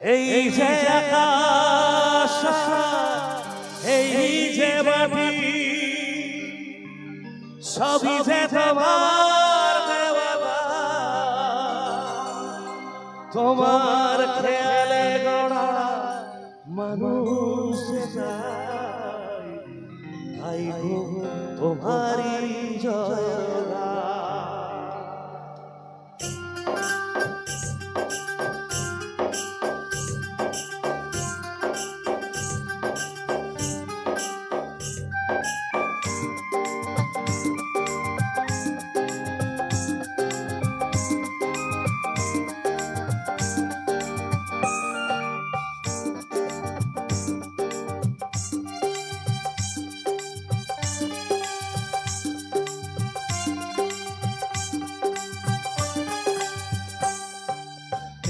এই যে আকাশ এই যে মাটি সবই যে তোমার তোমার খেয়ালে গড়া মানুষ তাই তোমারই জয়গান।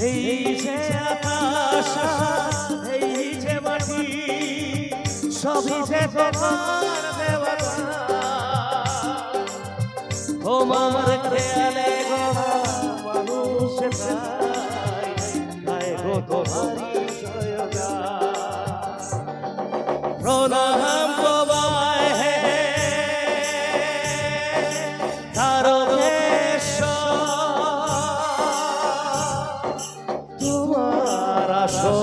এই যে আকাশ, এই যে মাটি সবই যে তোমার দেওয়া তোমার খেয়ালে গড়া মানুষ তাই গো তোমারই প্রণাম তোমার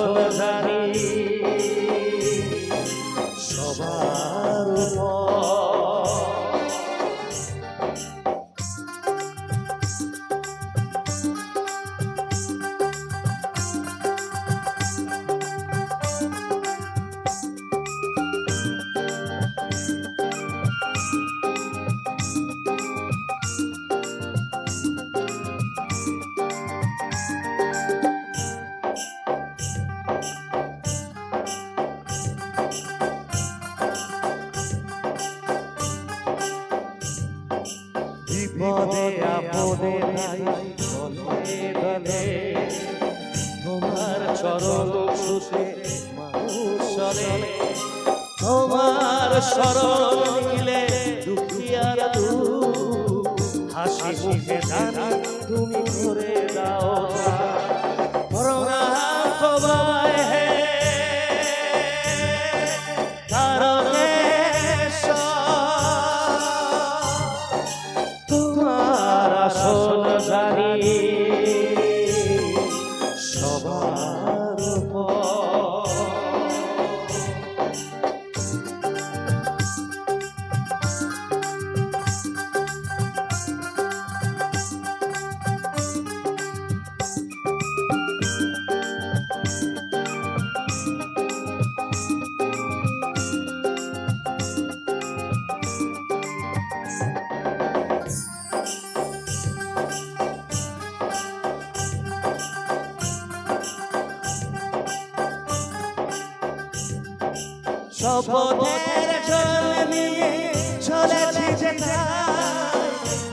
নাই চলে গলে তোমার চরণ সুতে মানুষ চলে। তোমার শরণ নিলে দুঃখিয়ার দুঃখ হাসি মুখে দানা তুমি করে দাও। করোনা তোমায় জানি শপথের জল নিয়ে চলেছি যেখানে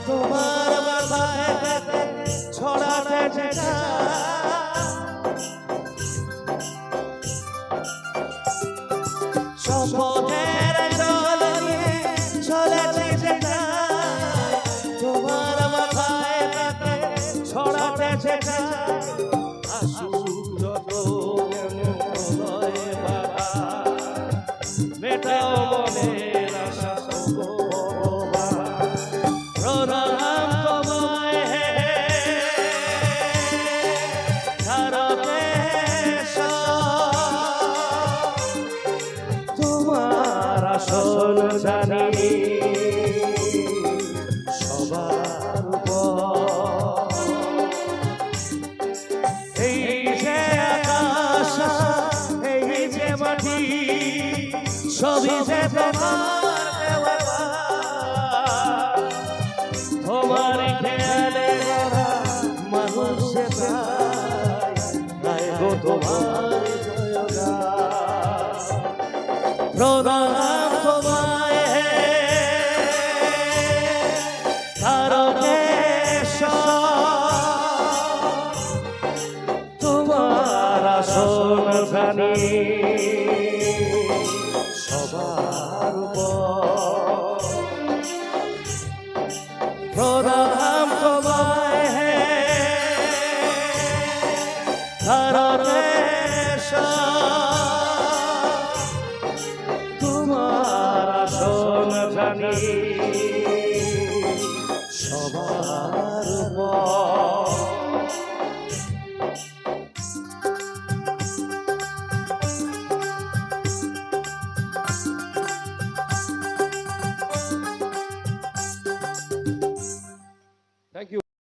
তোমার মাথায় ছড়াতে শপথের প্রণাম তোমায় হে। তোমার আসল জানি সবার। এই যে আকাশ এই যে মাটি সবই যে তোমার তোমার খেয়ালে মানুষ গো তোমার জয়গান। জানি। সবার